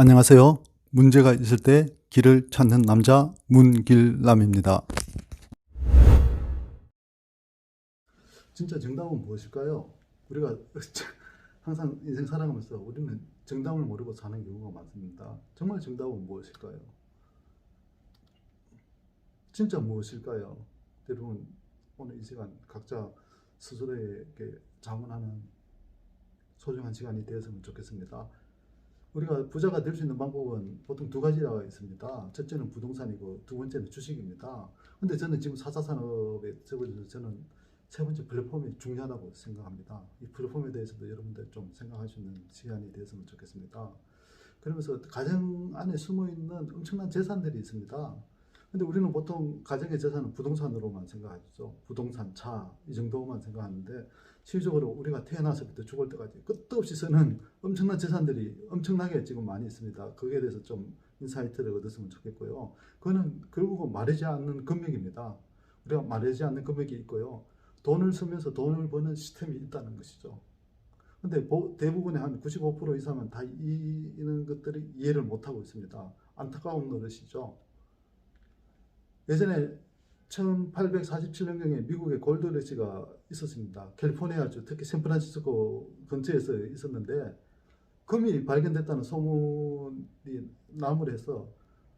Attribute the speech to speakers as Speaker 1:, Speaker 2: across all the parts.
Speaker 1: 안녕하세요. 문제가 있을 때 길을 찾는 남자 문길남입니다. 진짜 정답은 무엇일까요? 우리가 항상 인생 살아가면서 우리는 정답을 모르고 사는 경우가 많습니다. 정말 정답은 무엇일까요? 진짜 무엇일까요? 여러분 오늘 이 시간 각자 스스로에게 자문하는 소중한 시간이 되었으면 좋겠습니다. 우리가 부자가 될 수 있는 방법은 보통 두 가지가 있습니다. 첫째는 부동산이고 두 번째는 주식입니다. 근데 저는 지금 4차 산업에 접어들어서 저는 세 번째 플랫폼이 중요하다고 생각합니다. 이 플랫폼에 대해서도 여러분들 좀 있는 시간이 되었으면 좋겠습니다. 그러면서 가정 안에 숨어 있는 엄청난 재산들이 있습니다. 근데 우리는 보통 가정의 재산은 부동산으로만 생각하죠. 부동산, 차, 이 정도만 생각하는데 실질적으로 우리가 태어나서부터 죽을 때까지 끝도 없이 쓰는 엄청난 재산들이 엄청나게 지금 많이 있습니다. 거기에 대해서 좀 인사이트를 얻었으면 좋겠고요. 그거는 결국은 말하지 않는 금액입니다. 우리가 말하지 않는 금액이 있고요. 돈을 쓰면서 돈을 버는 시스템이 있다는 것이죠. 근데 보- 대부분의 한 95% 이상은 다 이, 이런 것들이 이해를 못하고 있습니다. 안타까운 노릇이죠. 예전에 1847년경에 미국의 골드러시가 있었습니다. 캘리포니아주 특히 샌프란시스코 근처에서 있었는데 금이 발견됐다는 소문이 나물해서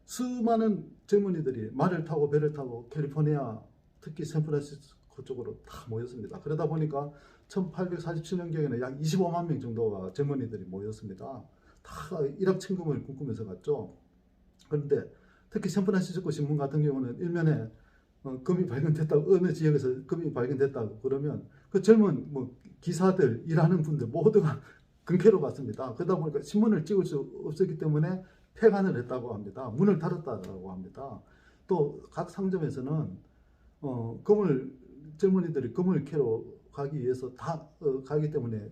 Speaker 1: 수많은 젊은이들이 말을 타고 배를 타고 캘리포니아 특히 샌프란시스코 쪽으로 다 모였습니다. 그러다 보니까 1847년경에는 약 25만 명 정도가 젊은이들이 모였습니다. 다 일확천금을 꿈꾸면서 갔죠. 그런데 특히 샌프란시스코 신문 같은 경우는 일면에 어, 금이 발견됐다고 어느 지역에서 금이 발견됐다고 그러면 그 젊은 뭐 기사들 일하는 분들 모두가 근캐로 갔습니다. 그러다 보니까 신문을 찍을 수 없었기 때문에 폐간을 했다고 합니다. 문을 닫았다고 합니다. 또 각 상점에서는 어, 금을 젊은이들이 금을 캐러 가기 위해서 다 어, 가기 때문에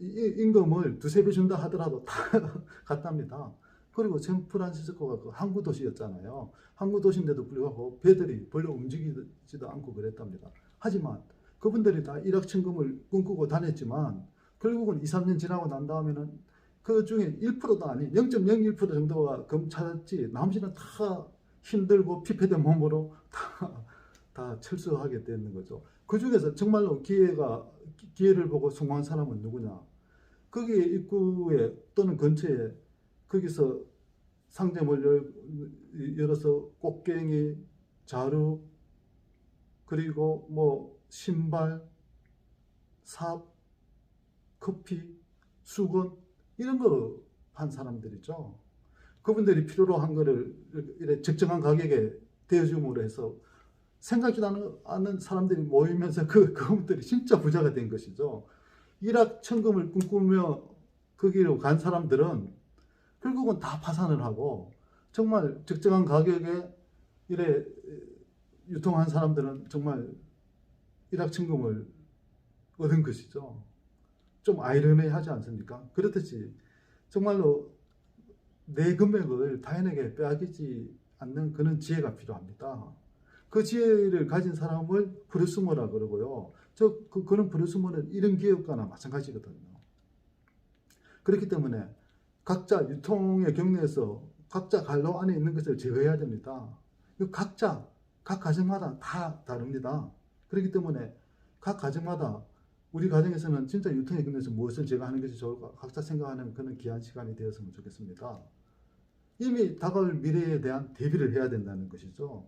Speaker 1: 이- 임금을 두세 배 준다 하더라도 다 갔답니다. 그리고 샌프란시스코가 그 항구 도시였잖아요. 항구 도시인데도 불구하고 배들이 별로 움직이지도 않고 그랬답니다. 하지만 그분들이 다 일확천금을 꿈꾸고 다녔지만 결국은 2, 3년 지나고 난 다음에는 그 중에 1%도 아닌 0.01% 정도가 금 찾았지 나머지는 다 힘들고 피폐된 몸으로 다, 다 철수하게 되는 거죠. 그 중에서 정말로 기회가 기회를 보고 성공한 사람은 누구냐? 거기 입구에 또는 근처에 거기서 상점을 열, 열어서 꽃갱이, 자루, 그리고 뭐 신발, 삽, 커피, 수건 이런 거 판 사람들이죠. 그분들이 필요로 한 거를 이렇게 적정한 가격에 대여줌으로 해서 생각지도 않은- 사람들이 모이면서 그 그분들이 진짜 부자가 된 것이죠. 일확천금을 꿈꾸며 거기로 간 사람들은 결국은 다 파산을 하고 정말 적정한 가격에 이래 유통한 사람들은 정말 일확천금을 얻은 것이죠. 좀 아이러니하지 않습니까? 그렇듯이 정말로 내 금액을 타인에게 빼앗기지 않는 그런 지혜가 필요합니다. 그 지혜를 가진 사람을 브루스머라 그러고요. 저 그, 그런 브루스머는 이런 기업가나 마찬가지거든요. 그렇기 때문에 각자 유통의 경로에서 각자 갈로 안에 있는 것을 제거해야 됩니다. 이 각자 각 가정마다 다 다릅니다. 그렇기 때문에 각 가정마다 우리 가정에서는 진짜 유통의 경로에서 무엇을 제거하는 것이 좋을까 각자 생각하는 그런 귀한 시간이 되었으면 좋겠습니다. 이미 다가올 미래에 대한 대비를 해야 된다는 것이죠.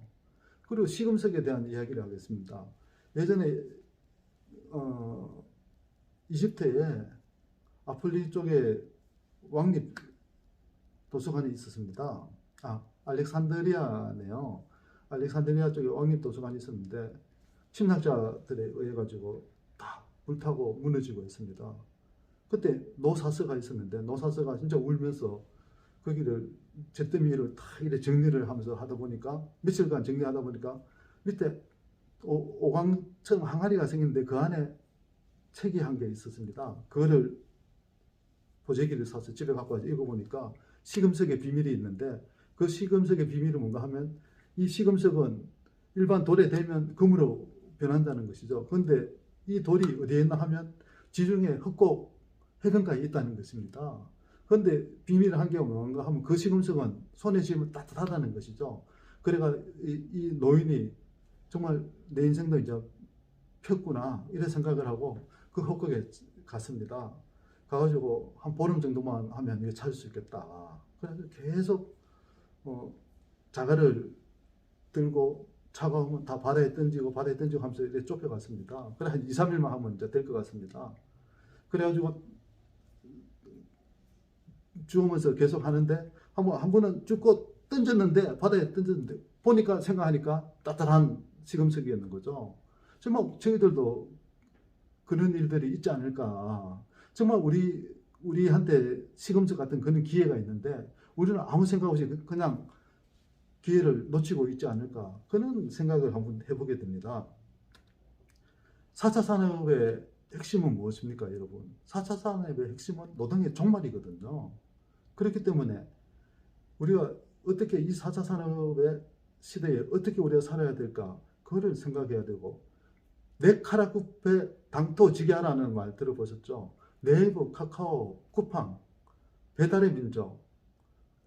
Speaker 1: 그리고 시금석에 대한 이야기를 하겠습니다. 예전에 어, 이집트에 아플리 쪽에 왕립 도서관이 있었습니다. 아, 알렉산드리아네요. 알렉산드리아 쪽에 왕립 도서관이 있었는데 신학자들에 의해 가지고 다 불타고 무너지고 있습니다. 그때 노사스가 있었는데 노사스가 진짜 울면서 거기를 잿더미를 다 이렇게 정리를 하면서 하다 보니까 며칠간 정리하다 보니까 밑에 오, 오광처럼 항아리가 생겼는데 그 안에 책이 한 개 있었습니다. 그거를 보재기를 사서 집에 갖고 와서 읽어보니까 시금석의 비밀이 있는데 그 시금석의 비밀은 뭔가 하면 이 시금석은 일반 돌에 대면 금으로 변한다는 것이죠. 그런데 이 돌이 어디에 있나 하면 지중해 흑곡 해변가에 있다는 것입니다. 근데 비밀 한 개가 뭔가 하면 그 시금석은 손에 쥐면 따뜻하다는 것이죠. 그래가 이, 이 노인이 정말 내 인생도 이제 폈구나 이런 생각을 하고 그 헛곡에 갔습니다. 가가지고 한 보름 정도만 하면 이거 찾을 수 있겠다. 그래서 계속 어, 자갈을 들고 차가우면 다 바다에 던지고 바다에 던지고 하면서 이렇게 좁혀갔습니다. 그래 한 2, 3일만 하면 이제 될 것 같습니다. 그래가지고 주우면서 계속 하는데 한번 한 번은 줍고 던졌는데 바다에 던졌는데 보니까 생각하니까 따뜻한 시금석이었는 거죠. 정말 저희들도 그런 일들이 있지 않을까. 정말 우리 우리한테 시금석 같은 그런 기회가 있는데 우리는 아무 생각 없이 그- 그냥 기회를 놓치고 있지 않을까 그런 생각을 한번 해보게 됩니다. 4차 산업의 핵심은 무엇입니까, 여러분? 4차 산업의 핵심은 노동의 종말이거든요. 그렇기 때문에 우리가 어떻게 이 4차 산업의 시대에 어떻게 우리가 살아야 될까, 그거를 생각해야 되고, 내 카라쿠페 당토 지게하라는 말 들어보셨죠? 네이버, 카카오, 쿠팡, 배달의 민족,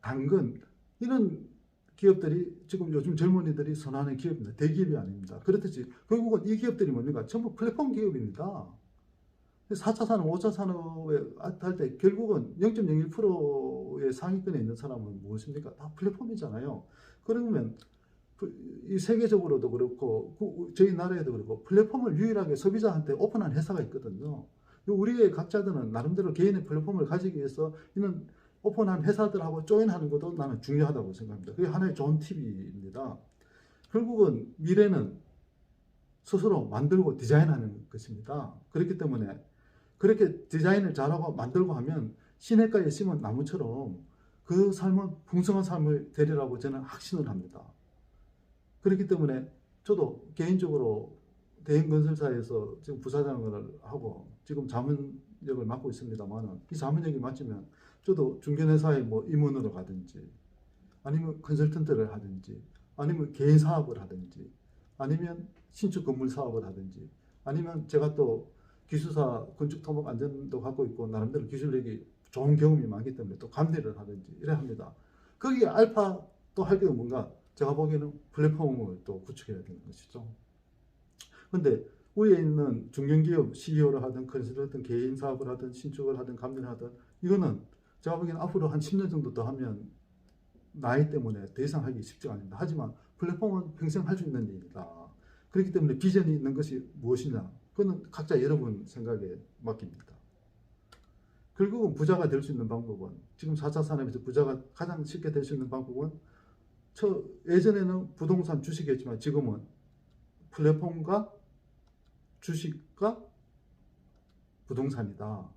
Speaker 1: 당근, 이런 기업들이 지금 요즘 젊은이들이 선호하는 기업입니다. 대기업이 아닙니다. 그렇듯이 결국은 이 기업들이 뭡니까? 전부 플랫폼 기업입니다. 4차 산업, 5차 산업에 할 때 결국은 0.01%의 상위권에 있는 사람은 무엇입니까? 다 플랫폼이잖아요. 그러면 그- 이 세계적으로도 그렇고 그 저희 나라에도 그렇고 플랫폼을 유일하게 소비자한테 오픈한 회사가 있거든요. 우리의 각자들은 나름대로 개인의 플랫폼을 가지기 위해서 이런 오픈한 회사들하고 조인하는 것도 나는 중요하다고 생각합니다. 그게 하나의 좋은 팁입니다. 결국은 미래는 스스로 만들고 디자인하는 것입니다. 그렇기 때문에 그렇게 디자인을 잘하고 만들고 하면 시냇가에 심은 나무처럼 그 삶은 풍성한 삶을 되리라고 저는 확신을 합니다. 그렇기 때문에 저도 개인적으로 대형건설사에서 지금 부사장을 하고 지금 자문역을 맡고 있습니다만 이 자문역이 맡으면 저도 중견회사에 뭐 임원으로 가든지 아니면 컨설턴트를 하든지 아니면 개인 사업을 하든지 아니면 신축 건물 사업을 하든지 아니면 제가 또 기술사 건축 토목 안전도 갖고 있고 나름대로 기술력이 좋은 경험이 많기 때문에 또 감리를 하든지 이래 합니다. 거기에 알파 또 할 게 뭔가 제가 보기에는 플랫폼을 또 구축해야 되는 것이죠. 근데 위에 있는 중견기업 CEO를 하든 컨설턴트 개인 사업을 하든 신축을 하든 감리를 하든 이거는 제가 보기에는 앞으로 한 10년 정도 더 하면 나이 때문에 더 이상 하기 쉽지가 않습니다. 하지만 플랫폼은 평생 할 수 있는 일이다. 그렇기 때문에 비전이 있는 것이 무엇이냐? 그거는 각자 여러분 생각에 맡깁니다. 결국은 부자가 될 수 있는 방법은 지금 4차 산업에서 부자가 가장 쉽게 될 수 있는 방법은 저 예전에는 부동산 주식이었지만 지금은 플랫폼과 주식과 부동산이다.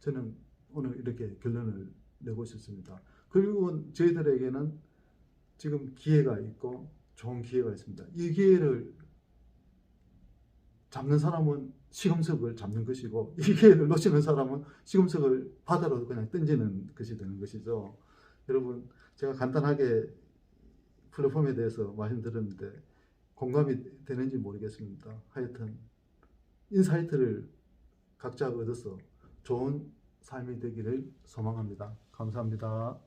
Speaker 1: 저는 오늘 이렇게 결론을 내고 싶습니다. 결국은 저희들에게는 지금 기회가 있고 좋은 기회가 있습니다. 이 기회를 잡는 사람은 시금석을 잡는 것이고 이 기회를 놓치는 사람은 시금석을 바다로 그냥 던지는 것이 되는 것이죠. 여러분 제가 간단하게 플랫폼에 대해서 말씀드렸는데 공감이 되는지 모르겠습니다. 하여튼 인사이트를 각자 얻어서 좋은 삶이 되기를 소망합니다. 감사합니다.